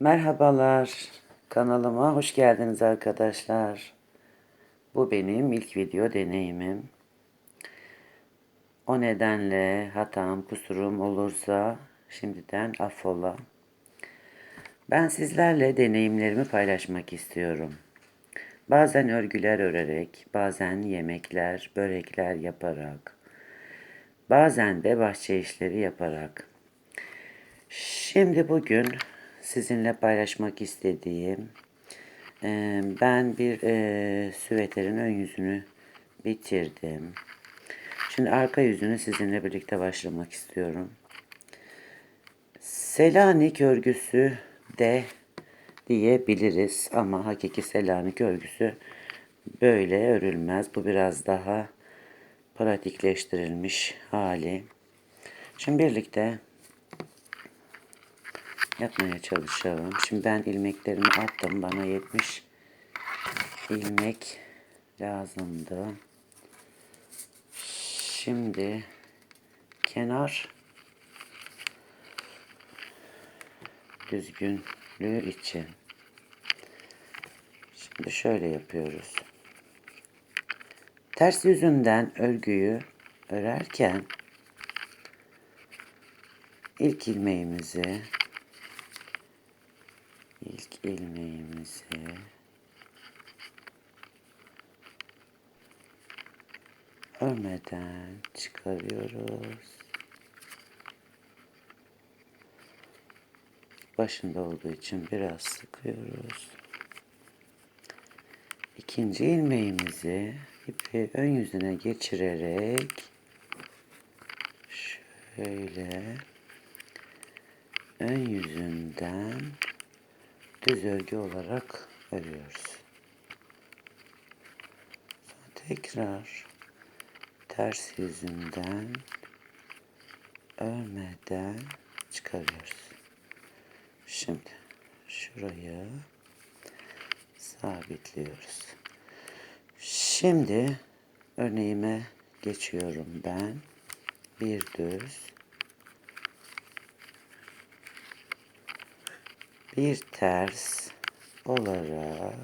Merhabalar. Kanalıma hoş geldiniz arkadaşlar. Bu benim ilk video deneyimim. O nedenle hatam, kusurum olursa şimdiden affola. Ben sizlerle deneyimlerimi paylaşmak istiyorum. Bazen örgüler örerek, bazen yemekler, börekler yaparak, bazen de bahçe işleri yaparak. Şimdi bugün sizinle paylaşmak istediğim e, ben bir e, süveterin ön yüzünü bitirdim. Şimdi arka yüzünü sizinle birlikte başlamak istiyorum. Selanik örgüsü de diyebiliriz ama hakiki Selanik örgüsü böyle örülmez. Bu biraz daha pratikleştirilmiş hali. Şimdi birlikte yapmaya çalışalım. Şimdi ben ilmeklerimi attım. Bana 70 ilmek lazımdı. Şimdi kenar düzgünlüğü için şimdi şöyle yapıyoruz. Ters yüzünden örgüyü örerken ilk ilmeğimizi ilk ilmeğimizi örmeden çıkarıyoruz. Başında olduğu için biraz sıkıyoruz. İkinci ilmeğimizi ipi ön yüzüne geçirerek şöyle ön yüzünden düz örgü olarak örüyoruz. Sonra tekrar ters yüzünden örmeden çıkarıyoruz. Şimdi şurayı sabitliyoruz. Şimdi örneğime geçiyorum ben. Bir düz bir ters olarak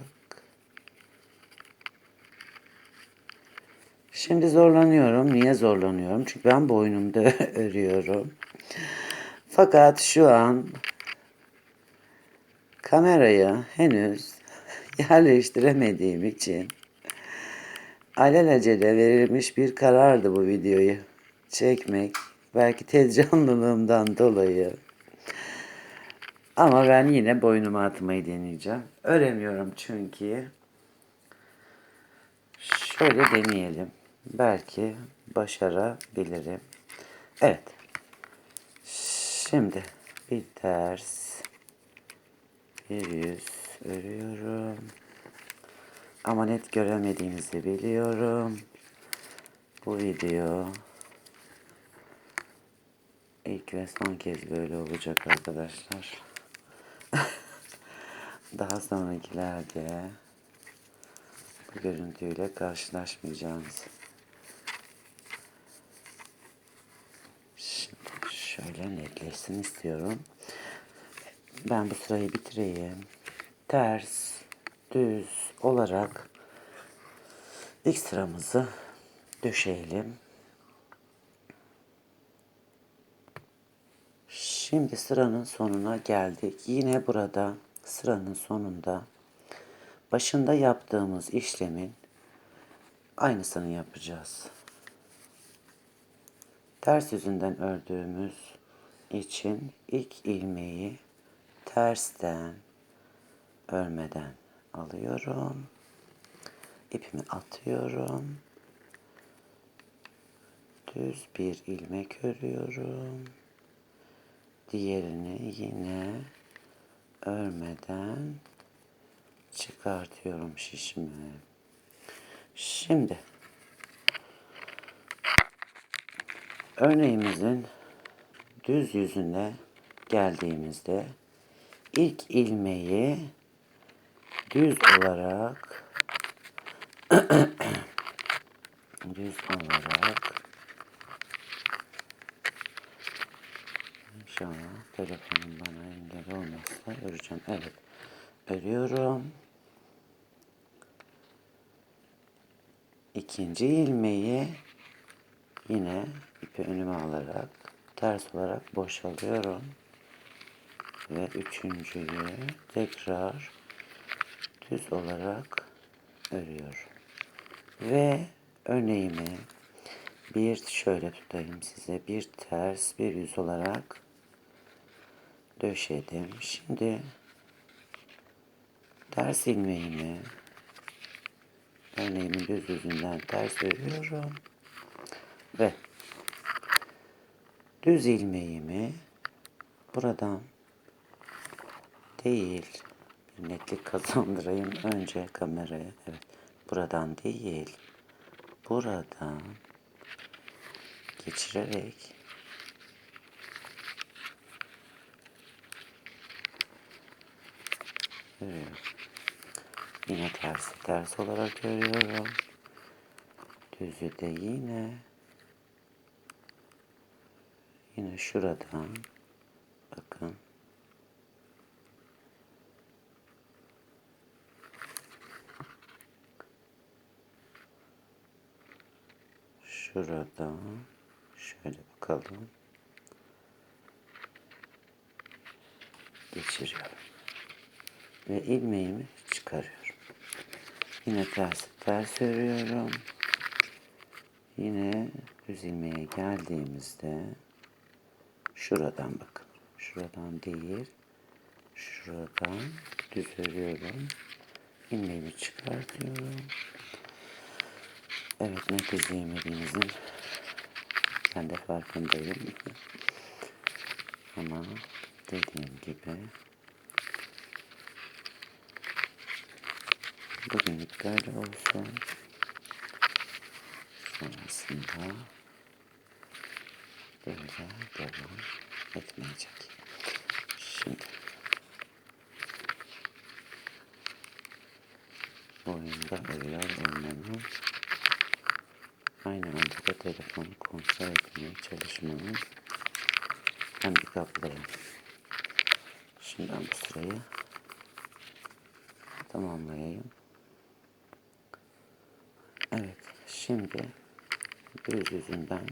Şimdi zorlanıyorum. Niye zorlanıyorum? Çünkü ben boynumda örüyorum. Fakat şu an kamerayı henüz yerleştiremediğim için alelacele verilmiş bir karardı bu videoyu çekmek. Belki tez canlılığımdan dolayı. Ama ben yine boynuma atmayı deneyeceğim. Öremiyorum çünkü. Şöyle deneyelim. Belki başarabilirim. Evet. Şimdi bir ters bir yüz örüyorum. Ama net göremediğinizi biliyorum. Bu video ilk ve son kez böyle olacak arkadaşlar. Daha sonrakilerde bu görüntüyle karşılaşmayacağınız. Şimdi şöyle netleşsin istiyorum. Ben bu sırayı bitireyim. Ters, düz olarak ilk sıramızı döşeyelim. Şimdi sıranın sonuna geldik. Yine burada sıranın sonunda başında yaptığımız işlemin aynısını yapacağız. Ters yüzünden ördüğümüz için ilk ilmeği tersten örmeden alıyorum. İpimi atıyorum. Düz bir ilmek örüyorum. Diğerini yine örmeden çıkartıyorum şişimi. Şimdi örneğimizin düz yüzüne geldiğimizde ilk ilmeği düz olarak düz olarak İnşallah telefonum bana engel olmazsa öreceğim. Evet. Örüyorum. İkinci ilmeği yine ipi önüme alarak ters olarak boşalıyorum. Ve üçüncüyü tekrar düz olarak örüyorum. Ve örneğimi bir şöyle tutayım size bir ters bir yüz olarak döşedim. Şimdi ters ilmeğimi örneğimin düz yüzünden ters örüyorum ve düz ilmeğimi buradan değil bir netlik kazandırayım önce kameraya evet buradan değil buradan geçirerek örüyorum. Yine tersi ters olarak örüyorum. Düzü de yine yine şuradan bakın şuradan şöyle bakalım geçiriyorum ve ilmeğimi çıkarıyorum. Yine ters ters örüyorum. Yine düz ilmeğe geldiğimizde şuradan bakın. Şuradan değil. Şuradan düz örüyorum. ilmeğimi çıkartıyorum. Evet ne izleyemediğinizin ben de farkındayım. Ama dediğim gibi Bugünlük böyle olsun. Sonrasında böyle devam etmeyecek. Şimdi oyunda örüyor olmamı aynı anda da telefonu kontrol etmeye çalışmanın handikapları. Şimdi ben bu sırayı tamamlayayım. Evet, şimdi düz yüzünden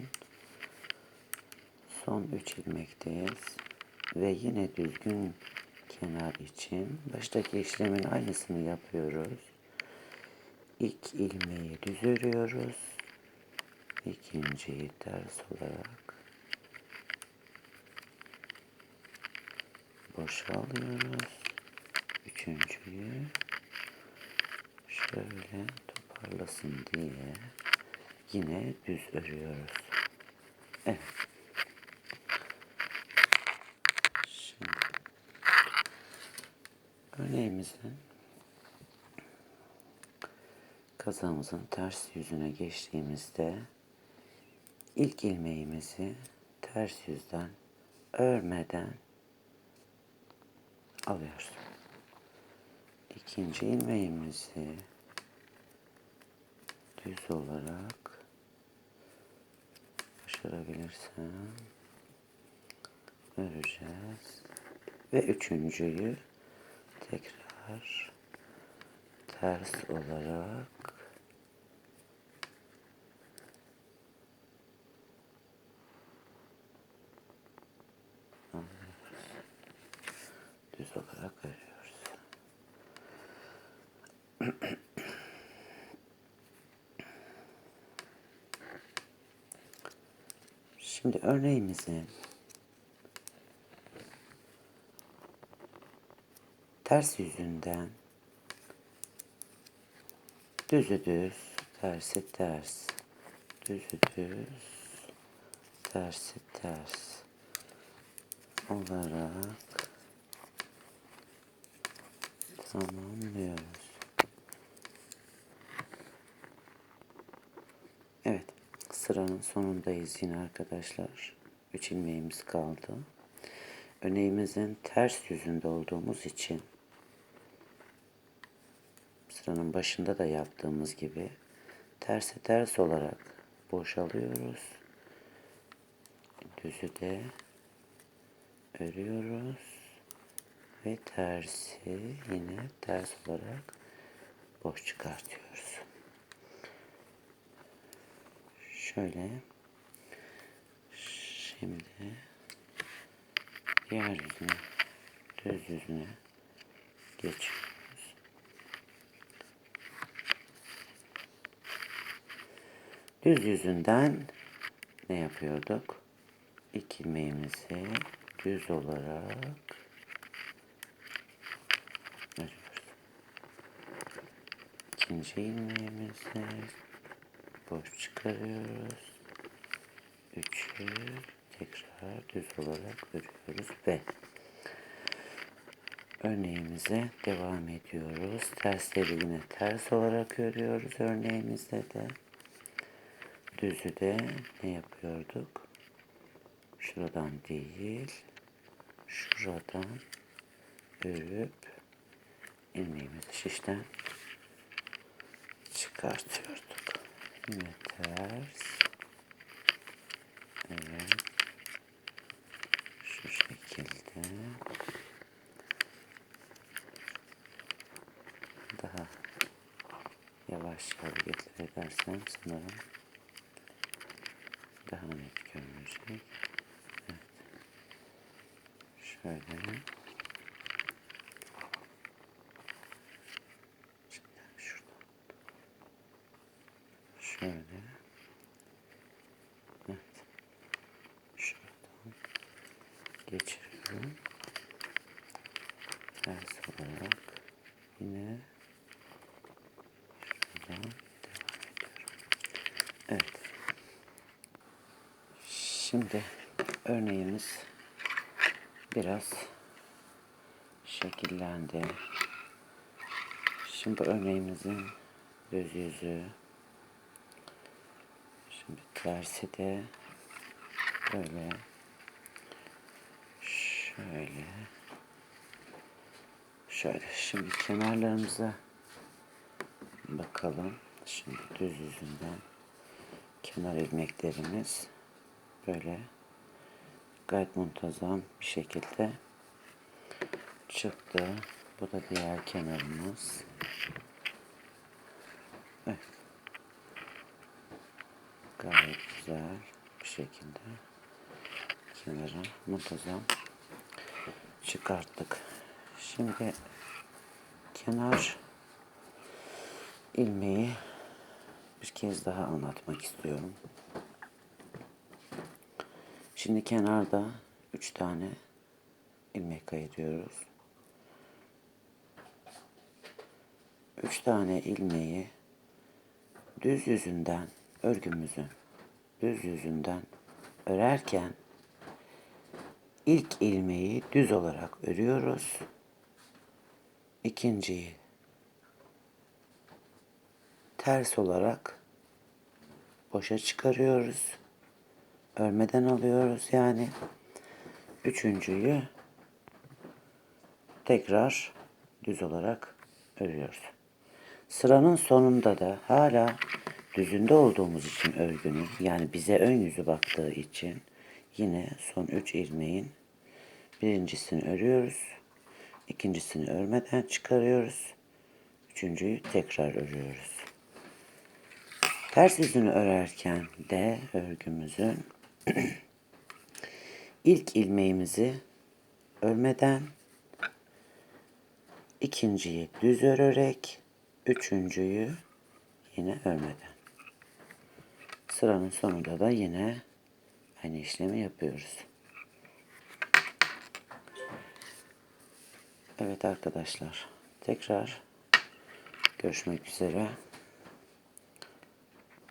son 3 ilmekteyiz ve yine düzgün kenar için baştaki işlemin aynısını yapıyoruz. İlk ilmeği düz örüyoruz. İkinciyi ters olarak boşalıyoruz. Üçüncüyü şöyle parlasın diye yine düz örüyoruz. Evet. Şimdi örneğimizin kazağımızın ters yüzüne geçtiğimizde ilk ilmeğimizi ters yüzden örmeden alıyoruz. İkinci ilmeğimizi düz olarak başarabilirsem öreceğiz. Ve üçüncüyü tekrar ters olarak. Düz olarak örüyoruz. Şimdi örneğimizi ters yüzünden düzü düz, tersi ters, düzü düz, tersi ters olarak tamamlıyoruz. Evet, sıranın sonundayız yine arkadaşlar. Üç ilmeğimiz kaldı. Örneğimizin ters yüzünde olduğumuz için sıranın başında da yaptığımız gibi terse ters olarak boşalıyoruz. Düzü de örüyoruz ve tersi yine ters olarak boş çıkartıyoruz. Şöyle şimdi diğer yüzüne düz yüzüne geçiyoruz. Düz yüzünden ne yapıyorduk? İlk ilmeğimizi düz olarak. İkinci ilmeğimizi boş çıkarıyoruz. Üçü tekrar düz olarak örüyoruz ve örneğimize devam ediyoruz. Tersleri yine ters olarak örüyoruz örneğimizde de. Düzü de ne yapıyorduk? Şuradan değil, şuradan örüp ilmeğimizi şişten çıkartıyorduk. Yine ters. Evet. Şu şekilde. Daha yavaş hareket edersem sanırım daha net görünecek. Evet. Şöyle. Şimdi şuradan. Şöyle. Evet. Şuradan geçiriyorum. Ters olarak yine şuradan devam ediyorum. Evet. Şimdi örneğimiz biraz şekillendi. Şimdi örneğimizin düz yüzü. Şimdi tersi de böyle şöyle şöyle şimdi kenarlarımıza bakalım. Şimdi düz yüzünden kenar ilmeklerimiz böyle gayet muntazam bir şekilde çıktı. Bu da diğer kenarımız. Evet. Gayet güzel bir şekilde kenara muntazam çıkarttık. Şimdi kenar ilmeği bir kez daha anlatmak istiyorum. Şimdi kenarda üç tane ilmek kayırıyoruz. Üç tane ilmeği düz yüzünden örgümüzün düz yüzünden örerken ilk ilmeği düz olarak örüyoruz. İkinciyi ters olarak boşa çıkarıyoruz. Örmeden alıyoruz yani. Üçüncüyü tekrar düz olarak örüyoruz. Sıranın sonunda da hala düzünde olduğumuz için örgünün yani bize ön yüzü baktığı için yine son üç ilmeğin birincisini örüyoruz. ikincisini örmeden çıkarıyoruz. Üçüncüyü tekrar örüyoruz. Ters yüzünü örerken de örgümüzün ilk ilmeğimizi örmeden ikinciyi düz örerek üçüncüyü yine örmeden. Sıranın sonunda da yine aynı işlemi yapıyoruz. Evet arkadaşlar tekrar görüşmek üzere.